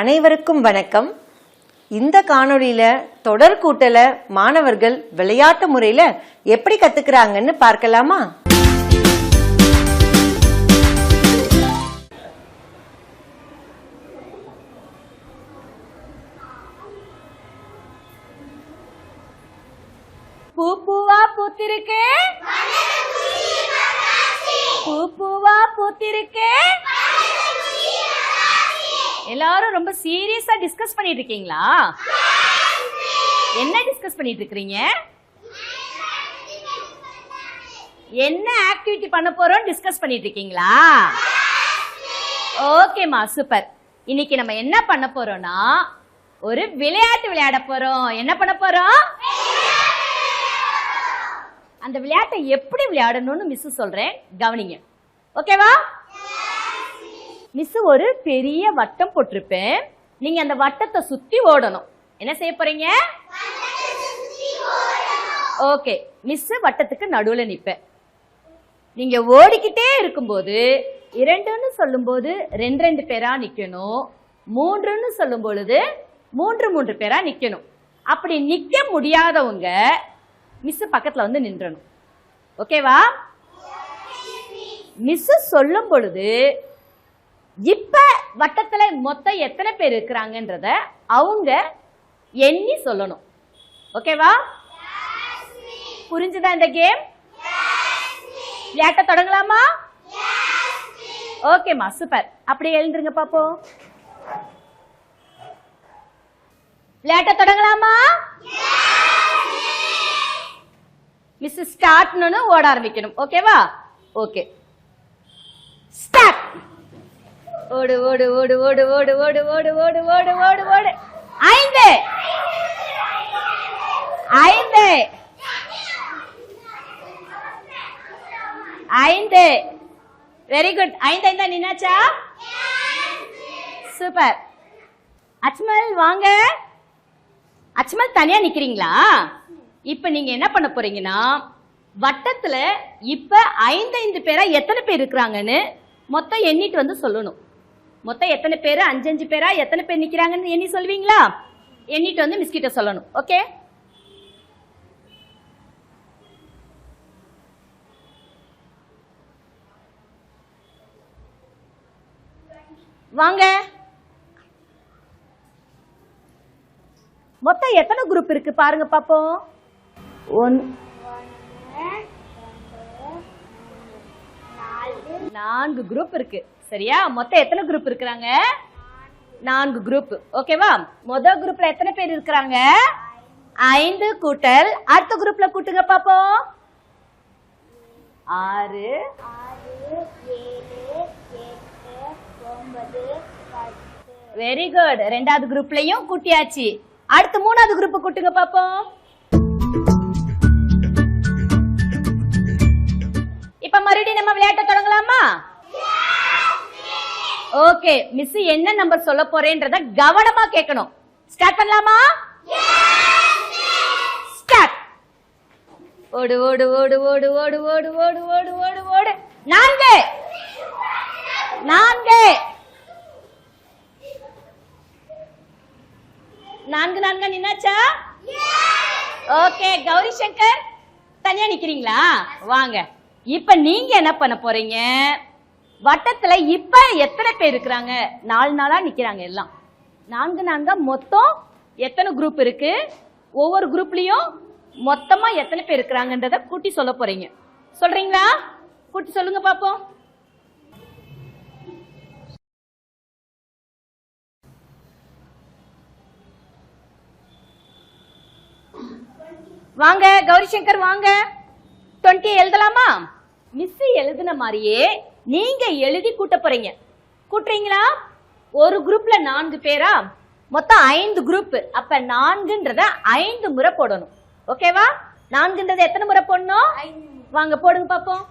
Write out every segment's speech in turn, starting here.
அனைவருக்கும் வணக்கம். இந்த காணொளியில தொடர் கூட்டல மாணவர்கள் விளையாட்டு முறையில எப்படி கத்துக்கிறாங்கன்னு பார்க்கலாமா? பூ பூவா பூத்திருக்கு பூ பூவா பூத்திருக்கு. எல்லாரும் ரொம்ப சீரியஸா டிஸ்கஸ் பண்ணிட்டு இருக்கீங்களா என்ன டிஸ்கஸ் பண்ணிட்டு இருக்கீங்க என்ன ஆக்டிவிட்டி பண்ண போறோம் டிஸ்கஸ் பண்ணிட்டு இருக்கீங்களா ஓகேம்மா சூப்பர் இன்னைக்கு நம்ம என்ன பண்ண போறோம்னா ஒரு விளையாட்டு விளையாட போறோம். என்ன பண்ண போறோம்? அந்த விளையாட்டை எப்படி விளையாடணும்னு மிஸ் சொல்றேன். கவனிங்க. ஓகேவா மிஸ் ஒரு பெரிய வட்டம் போட்டிருப்பேன். நீங்க அந்த வட்டத்தை சுத்தி ஓடணும். என்ன செய்ய போறீங்க? ஓகே மிஸ் வட்டத்துக்கு நடுவுல நிப்பேன். நீங்க ஓடிக்கிட்டே இருக்கும்போது இரண்டுன்னு சொல்லும்போது ரெண்டு ரெண்டு பேரா நிக்கணும். மூன்றுன்னு சொல்லும் பொழுது மூன்று மூன்று பேரா நிக்கணும். அப்படி நிக்க முடியாதவங்க மிஸ் பக்கத்துல வந்து நின்றணும். ஓகேவா மிஸ் சொல்லும் பொழுது இப்ப வட்டத்துல மொத்தம் எத்தனை பேர் இருக்கிறாங்கன்றத அவங்க எண்ணி சொல்லணும். ஓகேவா? புரிஞ்சுதா இந்த கேம்? விளையாட்ட தொடங்கலாமா? ஓகேம்மா சூப்பர் அப்படியே எழுந்துருங்க பாப்போம். விளையாட்ட தொடங்கலாமா? மிஸ் ஸ்டார்ட்னு ஓட ஆரம்பிக்கணும். ஓகேவா? ஓகே. ஸ்டார்ட் ஓடு ஓடு ஓடு ஓடு ஓடு ஓடு ஓடு ஓடு ஓடு ஓடு ஓடு ஐந்து ஐந்து ஐந்து வெரி குட் ஐந்து ஐந்தா நின்னாச்சா சூப்பர் அச்மல் வாங்க அச்மல் தனியா நிக்கிறீங்களா இப்ப நீங்க என்ன பண்ண போறீங்கன்னா வட்டத்துல இப்ப ஐந்து ஐந்து பேரா எத்தனை பேர் இருக்கிறாங்கன்னு மொத்தம் எண்ணிட்டு வந்து சொல்லணும் மொத்தம் எத்தனை பேர்? அஞ்சு அஞ்சு பேரா? எத்தனை பேர் நிக்கிறாங்கன்னு எண்ணி சொல்வீங்களா? எண்ணிட்டு வந்து மிஸ் கிட்ட சொல்லணும். ஓகே வாங்க. மொத்தம் எத்தனை குரூப் இருக்கு? பாருங்க பாப்போம். ஒன் நான்கு குரூப் இருக்கு. சரியா? மொத்தம் எத்தனை குரூப் இருக்கிறாங்க? நான்கு குரூப் ஓகேவா மொதல் குரூப்ல எத்தனை பேர் இருக்கிறாங்க? ஐந்து கூட்டல். அடுத்த குரூப்ல கூட்டுங்க பாப்போம். ஆறு. வெரி குட் ரெண்டாவது குரூப்லயும் கூட்டியாச்சு. அடுத்து மூணாவது குரூப் கூட்டுங்க பாப்போம். இப்ப மறுபடியும் நம்ம விளையாட்ட தொடங்கலாமா? ஓகே மிஸ் என்ன நம்பர் சொல்ல போறேன்றத கவனமா கேட்கணும். ஸ்டார்ட் பண்ணலாமா? ஸ்டார்ட் ஓடு ஓடு ஓடு ஓடு ஓடு ஓடு ஓடு ஓடு ஓடு ஓடு. நான்கு. நான்கு. நான்கு நான்கு நின்னாச்சா? ஓகே கௌரி சங்கர் தனியா நிக்கிறீங்களா? வாங்க. இப்ப நீங்க என்ன பண்ண போறீங்க? வட்டத்துல இப்ப எத்தனை பேர் இருக்கிறாங்க? நாலு நாளா நிக்கிறாங்க எல்லாம். நான்கு நான்கா மொத்தம் எத்தனை குரூப் இருக்கு? ஒவ்வொரு குரூப்லயும் மொத்தமா எத்தனை பேர் இருக்கிறாங்கன்றத கூட்டி சொல்ல போறீங்க. சொல்றீங்களா? கூட்டி சொல்லுங்க பாப்போம். வாங்க கௌரி சங்கர் வாங்க. டுவெண்ட்டி எழுதலாமா? மிஸ் எழுதின மாதிரியே நீங்க எழுதி கூட்ட போறீங்க. கூட்டுறீங்களா? ஒரு குரூப்ல நான்கு பேரா? மொத்தம் ஐந்து குரூப் அப்ப நான்குன்றத ஐந்து முறை போடணும். ஓகேவா நான்குன்றத எத்தனை முறை போடணும்? வாங்க போடுங்க பாப்போம்.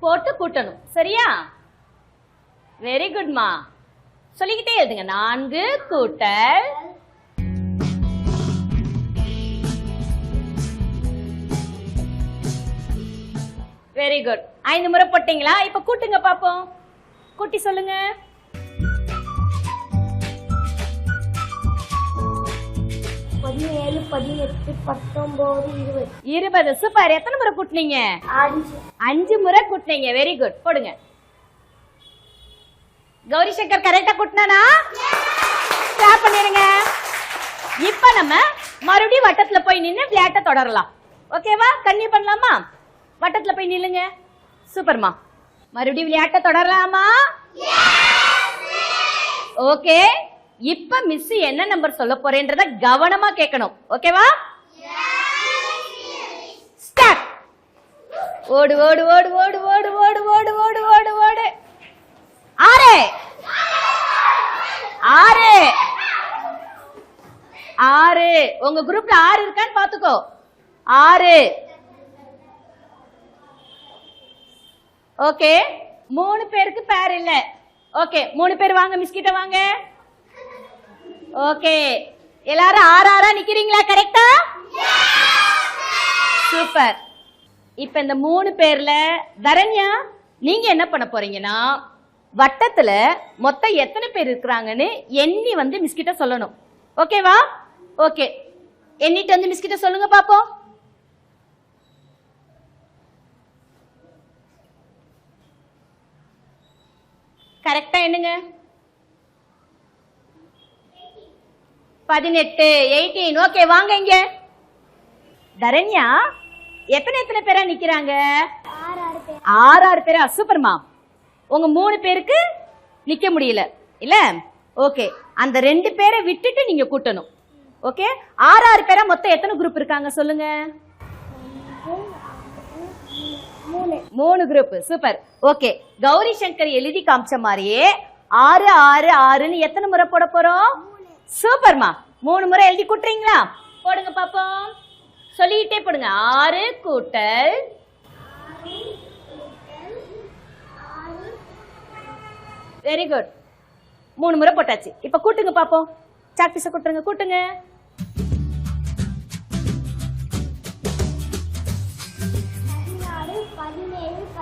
போட்டு கூட்டணும். சரியா? வெரி குட்மா சொல்லிக்கிட்டே எழுதுங்க. நான்கு கூட்டல். வெரி குட் ஐந்து முறை போட்டீங்களா? இப்ப கூட்டுங்க பாப்போம். கூட்டி சொல்லுங்க. பதினேழு பதினெட்டு பத்தொன்பது இருபது. இருபது. சூப்பர் எத்தனை முறை கூட்டினீங்க? அஞ்சு. முறை கூட்டினீங்க. வெரி குட் போடுங்க. கௌரி சங்கர் கரெக்டா கூட்டினானா? ஸ்டாப் பண்ணிருங்க இப்ப நம்ம மறுபடியும் வட்டத்துல போய் நின்னு விளையாட்ட தொடரலாம். ஓகேவா கண்ணி பண்ணலாமா? வட்டத்துல போய் நில்லுங்க. சூப்பர்மா. மறுபடியும் விளையாட்ட தொடரலாமா? ஓகே. இப்ப மிஸ் என்ன நம்பர் சொல்ல போறேன்றத கவனமா கேட்கணும். ஓகேவா? ஓடு ஓடு ஓடு ஓடு ஓடு ஓடு ஓடு ஓடு ஓடு ஓடு. ஆறு. ஆறு. ஆறு. உங்க குரூப்ல ஆறு இருக்கான்னு பாத்துக்கோ ஆறு. ஓகே? மூணு பேருக்கு பேர் இல்ல. ஓகே மூணு பேர் வாங்க மிஸ்கிட்ட வாங்க. ஓகே. எல்லாரும் ஆறு ஆறா நிக்கிறீங்களா கரெக்டா சூப்பர் இப்ப இந்த மூணு பேர்ல தரண்யா நீங்க என்ன பண்ண போறீங்கன்னா வட்டத்துல மொத்தம் எத்தனை பேர் இருக்கிறாங்கன்னு எண்ணி வந்து மிஸ்கிட்ட சொல்லணும். ஓகேவா? ஓகே. எண்ணிட்டு வந்து மிஸ்கிட்ட சொல்லுங்க பாப்போம். கரெக்டா என்னங்க? பதினெட்டு எயிட்டீன் ஓகே வாங்க இங்க. தரண்யா எத்தனை எத்தனை பேரா நிக்கிறாங்க? ஆறு ஆறு பேர்? ஆறு ஆறு பேரா சூப்பர்மா உங்க மூணு பேருக்கு நிக்க முடியல. இல்ல? ஓகே அந்த ரெண்டு பேரை விட்டுட்டு நீங்க கூட்டணும். ஓகே ஆறு ஆறு பேரா மொத்தம் எத்தனை குரூப் இருக்காங்க சொல்லுங்க? மூணு group super okay Gowri Shankar எழுதி காமிச்ச மாதிரியே ஆறு ஆறு ஆறுன்னு எத்தனை முறை போட போறோம்? சூப்பர்மா மூணு முறை எழுதி கூட்டுறீங்களா போடுங்க பாப்போம் சொல்லிக்கிட்டே போடுங்க. ஆறு கூட்டல் வெரி குட் மூணு முறை போட்டாச்சு. இப்ப கூட்டுங்க பாப்போம் சாக் பீஸ கூட்டுருங்க கூட்டுங்க.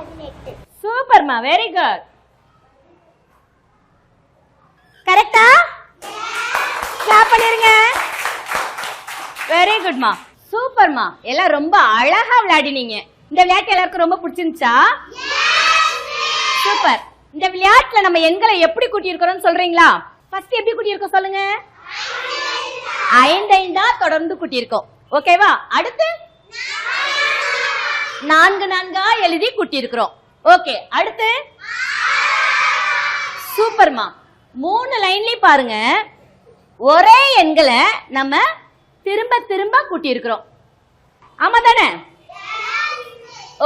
பதினெட்டு. சூப்பர்மா வெரி குட் கரெக்டா? கிளாப் பண்ணிருங்க. வெரி குட்மா சூப்பர்மா எல்லாம் ரொம்ப அழகா விளையாடினீங்க. இந்த விளையாட்டு எல்லாருக்கும் ரொம்ப பிடிச்சிருந்துச்சா? சூப்பர். இந்த விளையாட்டுல நம்ம எண்களை எப்படி கூட்டியிருக்கிறோம்னு சொல்றீங்களா? ஃபர்ஸ்ட் எப்படி கூட்டியிருக்கோம் சொல்லுங்க? ஐந்து ஐந்தா தொடர்ந்து கூட்டியிருக்கோம். ஓகேவா அடுத்து? நான்கு நான்கா எழுதி கூட்டியிருக்கிறோம். ஓகே அடுத்து. சூப்பர்மா மூணு லைன்லயும் பாருங்க. ஒரே எண்களை நம்ம திரும்ப திரும்ப கூட்டியிருக்கிறோம். ஆமா தானே?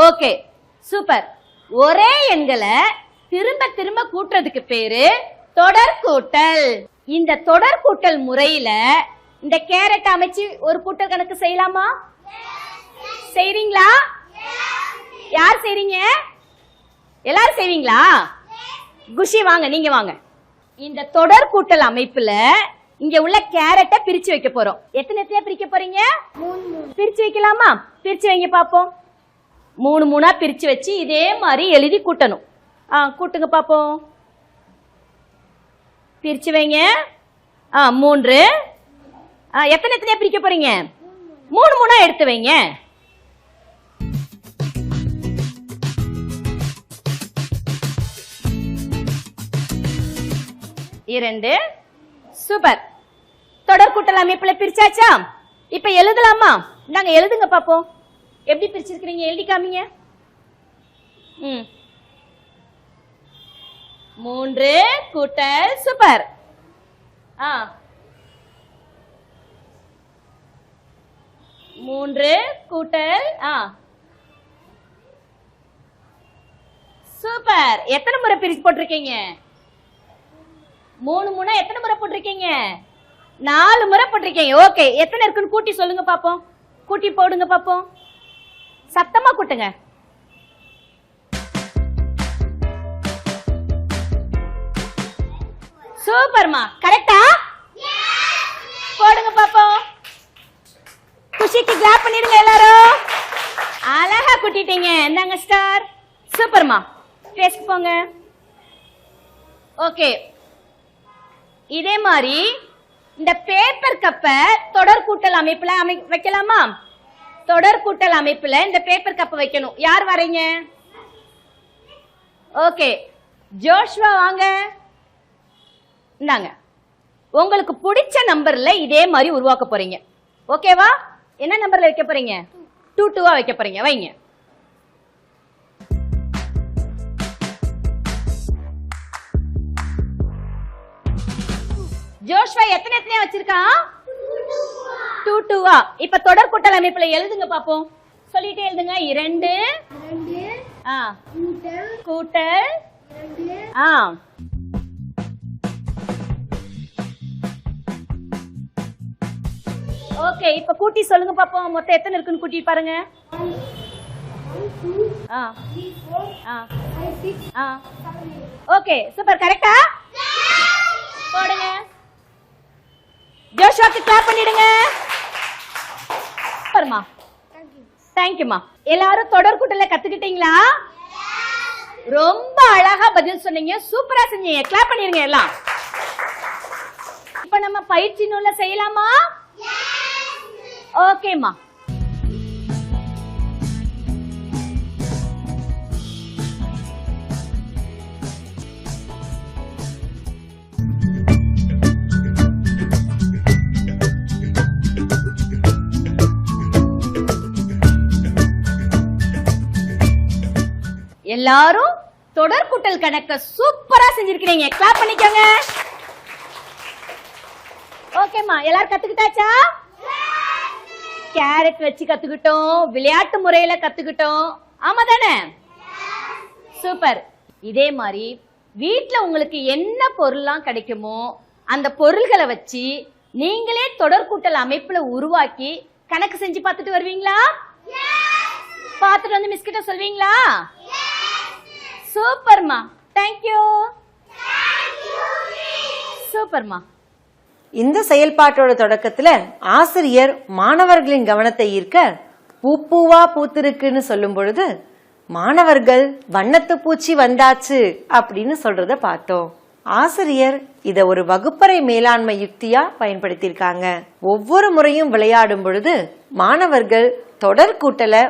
Okay super. ஒரே எண்களை திரும்ப திரும்ப கூட்டுறதுக்கு பேரு தொடர் கூட்டல். இந்த தொடர் கூட்டல் முறையில இந்த கேரட் அமைச்சு ஒரு கூட்டல் கணக்கு செய்யலாமா? செய்றீங்களா? யார் செய்றீங்க? எல்லாரும் செய்வீங்களா? குஷி வாங்க நீங்க வாங்க. இந்த தொடர் கூட்டல் அமைப்புல இங்க உள்ள கேரட்டை பிரிச்சு வைக்க போறோம். எத்தனை எத்தனையா பிரிக்க போறீங்க? பிரிச்சு வைக்கலாமா? பிரிச்சு வைங்க பாப்போம். மூணு மூணா பிரிச்சு வச்சு இதே மாதிரி எழுதி கூட்டணும். ஆ கூட்டுங்க பாப்போம். பிரிச்சு வைங்க. ஆ மூன்று. ஆ எத்தனை எத்தனையா பிரிக்க போறீங்க? மூணு மூணா எடுத்து வைங்க. இரண்டு. சூப்பர். தொடர் கூட்டல் அமைப்புல பிரிச்சாச்சா? இப்ப எழுதலாமா? நாங்க எழுதுங்க பாப்போம். எப்படி பிரிச்சிருக்கிறீங்க? எழுதி காமிங்க. ம். மூன்று கூட்டல் சூப்பர். ஆ. மூன்று கூட்டல் ஆ. சூப்பர். எத்தனை முறை பிரிச்சு போட்டிருக்கீங்க? மூணு மூணா எத்தனை முறை போட்டிருக்கீங்க? நாலு முறை போட்டிருக்கீங்க ஓகே எத்தனை இருக்குன்னு கூட்டி சொல்லுங்க பாப்போம். கூட்டி போடுங்க பாப்போம். சத்தமா கூட்டுங்க. சூப்பர்மா. கரெக்டா? போடுங்க பாப்போம். குஷிக்கு கிளாப் பண்ணிடுங்க எல்லாரும். அழகா கூட்டிட்டீங்க. என்னங்க ஸ்டார் சூப்பர்மா. பேஸ்க்கு போங்க. ஓகே இதே மாதிரி இந்த பேப்பர் கப்பை தொடர் கூட்டல் அமைப்புல அமை வைக்கலாமா? தொடர் கூட்டல் அமைப்புல இந்த பேப்பர் கப்பை வைக்கணும். யார் வரீங்க ஓகே ஜோஷ்வா வாங்க. இந்தாங்க. உங்களுக்கு பிடிச்ச நம்பர்ல இதே மாதிரி உருவாக்க போறீங்க. ஓகேவா என்ன நம்பர்ல வைக்க போறீங்க? டூ டூவா வைக்க போறீங்க. வைங்க. ஜோஷ்வா எத்தனை எத்தனை வச்சிருக்கான் டூ டூவா இப்ப தொடர் கூட்டல் அமைப்புல எழுதுங்க பாப்போம். சொல்லிட்டே எழுதுங்க. இரண்டு. ஆ. கூட்டல். ஆ. ஓகே இப்ப கூட்டி சொல்லுங்க பாப்போம். மொத்தம் எத்தனை இருக்குன்னு கூட்டி பாருங்க. ஆ. ஆ. ஆ. Okay super. கரெக்டா? போடுங்க. ஜோஷுவாக்கு கிளாப் பண்ணிடுங்க. சூப்பர்மா தேங்க்யூ தேங்க்யூமா எல்லாரும் தொடர் கூட்டல கத்துக்கிட்டீங்களா? ரொம்ப அழகா பதில் சொன்னீங்க. சூப்பரா செஞ்சீங்க. கிளாப் பண்ணிருங்க எல்லாம். இப்ப நம்ம பயிற்சி நூல்ல செய்யலாமா? ஓகேம்மா எல்லாரும் தொடர் கூட்டல் கணக்க சூப்பரா செஞ்சிருக்கிறீங்க. கிளாப் பண்ணிக்கோங்க. ஓகேம்மா எல்லாரும் கத்துக்கிட்டாச்சா? கேரட் வச்சு கத்துக்கிட்டோம் விளையாட்டு முறையில கத்துக்கிட்டோம். ஆமா தானே? சூப்பர் இதே மாதிரி வீட்ல உங்களுக்கு என்ன பொருள்லாம் கிடைக்குமோ அந்த பொருள்களை வச்சு நீங்களே தொடர் கூட்டல் அமைப்புல உருவாக்கி கணக்கு செஞ்சு பார்த்துட்டு வருவீங்களா? பார்த்துட்டு வந்து மிஸ் கிட்ட சொல்வீங்களா? சூப்பர்மா. தேங்க்யூ சூப்பர்மா. இந்த செயல்பாட்டோட தொடக்கத்துல ஆசிரியர் மாணவர்களின் கவனத்தை ஈர்க்க பூப்பூவா பூத்திருக்குன்னு சொல்லும் பொழுது மாணவர்கள் வண்ணத்து பூச்சி வந்தாச்சு அப்படின்னு சொல்றத பார்த்தோம். ஆசிரியர் இத ஒரு வகுப்பறை மேலாண்மை யுக்தியா பயன்படுத்தியிருக்காங்க. ஒவ்வொரு முறையும் விளையாடும் பொழுது மாணவர்கள் தொடர் கூட்டலை